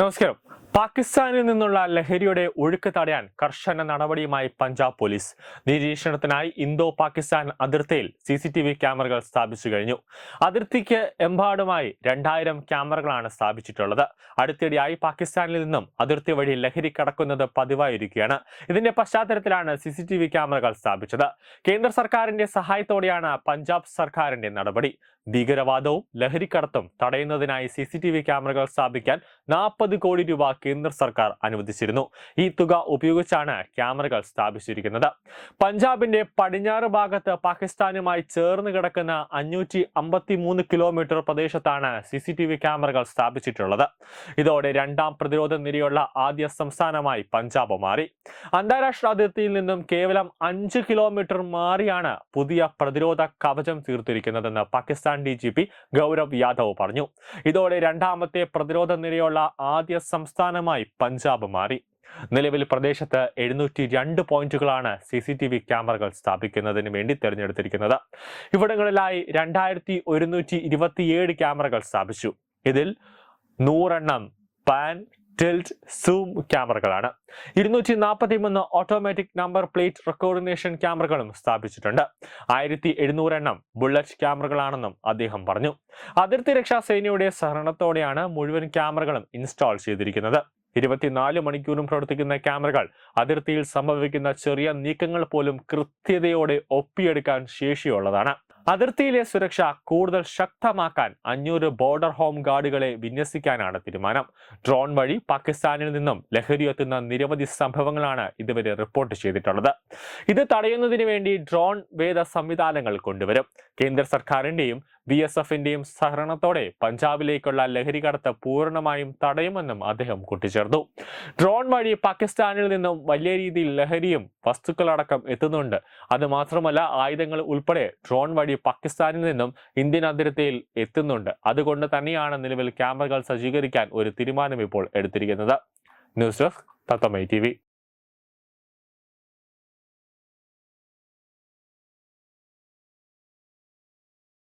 നമസ്കാരം. പാകിസ്ഥാനിൽ നിന്നുള്ള ലഹരിയുടെ ഒഴുക്ക് തടയാൻ കർശന നടപടിയുമായി പഞ്ചാബ് പോലീസ്. നിരീക്ഷണത്തിനായി ഇന്തോ പാകിസ്ഥാൻ അതിർത്തിയിൽ സി സി ടി വി ക്യാമറകൾ സ്ഥാപിച്ചു കഴിഞ്ഞു. അതിർത്തിക്ക് എമ്പാടുമായി രണ്ടായിരം ക്യാമറകളാണ് സ്ഥാപിച്ചിട്ടുള്ളത്. അടുത്തിടെയായി പാകിസ്ഥാനിൽ നിന്നും അതിർത്തി വഴി ലഹരി കടക്കുന്നത് പതിവായിരിക്കുകയാണ്. ഇതിന്റെ പശ്ചാത്തലത്തിലാണ് സി സി ടി വി ക്യാമറകൾ സ്ഥാപിച്ചത്. കേന്ദ്ര സർക്കാരിന്റെ സഹായത്തോടെയാണ് പഞ്ചാബ് സർക്കാരിന്റെ നടപടി. ഭീകരവാദവും ലഹരിക്കടത്തും തടയുന്നതിനായി സി സി ടി വി ക്യാമറകൾ സ്ഥാപിക്കാൻ നാൽപ്പത് കോടി രൂപ കേന്ദ്ര സർക്കാർ അനുവദിച്ചിരുന്നു. ഈ തുക ഉപയോഗിച്ചാണ് ക്യാമറകൾ സ്ഥാപിച്ചിരിക്കുന്നത്. പഞ്ചാബിന്റെ പടിഞ്ഞാറ് ഭാഗത്ത് പാകിസ്ഥാനുമായി ചേർന്ന് കിടക്കുന്ന അഞ്ഞൂറ്റി അമ്പത്തി മൂന്ന് കിലോമീറ്റർ പ്രദേശത്താണ് സി സി ടി വി ക്യാമറകൾ സ്ഥാപിച്ചിട്ടുള്ളത്. ഇതോടെ രണ്ടാം പ്രതിരോധ നിരയുള്ള ആദ്യ സംസ്ഥാനമായി പഞ്ചാബ് മാറി. അന്താരാഷ്ട്ര അതിർത്തിയിൽ നിന്നും കേവലം അഞ്ച് കിലോമീറ്റർ മാറിയാണ് പുതിയ പ്രതിരോധ കവചം തീർത്തിരിക്കുന്നതെന്ന് Pakistan D G P Gaurav Yadav പറഞ്ഞു ഇതോടെ രണ്ടാമത്തെ പ്രതിരോധ നിരയുള്ള ആദ്യ സംസ്ഥാനമായി പഞ്ചാബ് മാറി നിലവിൽ പ്രദേശത്ത് എഴുന്നൂറ്റി രണ്ട് പോയിന്റുകളാണ് സി സി ടി വി ക്യാമറകൾ സ്ഥാപിക്കുന്നതിന് വേണ്ടി തിരഞ്ഞെടുത്തിരിക്കുന്നത് ഇവിടങ്ങളിലായി രണ്ടായിരത്തി ഒരുന്നൂറ്റി ഇരുപത്തിയേഴ് ക്യാമറകൾ സ്ഥാപിച്ചു ഇതിൽ നൂറെണ്ണം പാൻ ടിൽറ്റ് സൂം ക്യാമറകളാണ് ഇരുന്നൂറ്റി നാൽപ്പത്തി മൂന്ന് ഓട്ടോമാറ്റിക് നമ്പർ പ്ലേറ്റ് റെക്കോർഡിനേഷൻ ക്യാമറകളും സ്ഥാപിച്ചിട്ടുണ്ട്. ആയിരത്തി എഴുന്നൂറ് എണ്ണം ബുള്ളറ്റ് ക്യാമറകളാണെന്നും അദ്ദേഹം പറഞ്ഞു. അതിർത്തി രക്ഷാ സേനയുടെ സഹകരണത്തോടെയാണ് മുഴുവൻ ക്യാമറകളും ഇൻസ്റ്റാൾ ചെയ്തിരിക്കുന്നത്. ഇരുപത്തിനാല് മണിക്കൂറും പ്രവർത്തിക്കുന്ന ക്യാമറകൾ അതിർത്തിയിൽ സംഭവിക്കുന്ന ചെറിയ നീക്കങ്ങൾ പോലും കൃത്യതയോടെ ഒപ്പിയെടുക്കാൻ ശേഷിയുള്ളതാണ്. അതിർത്തിയിലെ സുരക്ഷ കൂടുതൽ ശക്തമാക്കാൻ അഞ്ഞൂറ് ബോർഡർ ഹോം ഗാർഡുകളെ വിന്യസിക്കാനാണ് തീരുമാനം. ഡ്രോൺ വഴി പാകിസ്ഥാനിൽ നിന്നും ലഹരി എത്തുന്ന നിരവധി സംഭവങ്ങളാണ് ഇതുവരെ റിപ്പോർട്ട് ചെയ്തിട്ടുള്ളത്. ഇത് തടയുന്നതിന് വേണ്ടി ഡ്രോൺ വേദ സംവിധാനങ്ങൾ കൊണ്ടുവരും. കേന്ദ്ര സർക്കാരിന്റെയും ബി എസ് എഫിന്റെയും സഹകരണത്തോടെ പഞ്ചാബിലേക്കുള്ള ലഹരി കടത്ത് പൂർണമായും തടയുമെന്നും അദ്ദേഹം കൂട്ടിച്ചേർത്തു. ഡ്രോൺ വഴി പാകിസ്ഥാനിൽ നിന്നും വലിയ രീതിയിൽ ലഹരിയും വസ്തുക്കളടക്കം എത്തുന്നുണ്ട്. അത് മാത്രമല്ല ആയുധങ്ങൾ ഉൾപ്പെടെ ഡ്രോൺ വഴി പാകിസ്ഥാനിൽ നിന്നും ഇന്ത്യൻ അതിർത്തിയിൽ എത്തുന്നുണ്ട്. അതുകൊണ്ട് തന്നെയാണ് നിലവിൽ ക്യാമറകൾ സജ്ജീകരിക്കാൻ ഒരു തീരുമാനം ഇപ്പോൾ എടുത്തിരിക്കുന്നത്. News desk തത്തമൈ T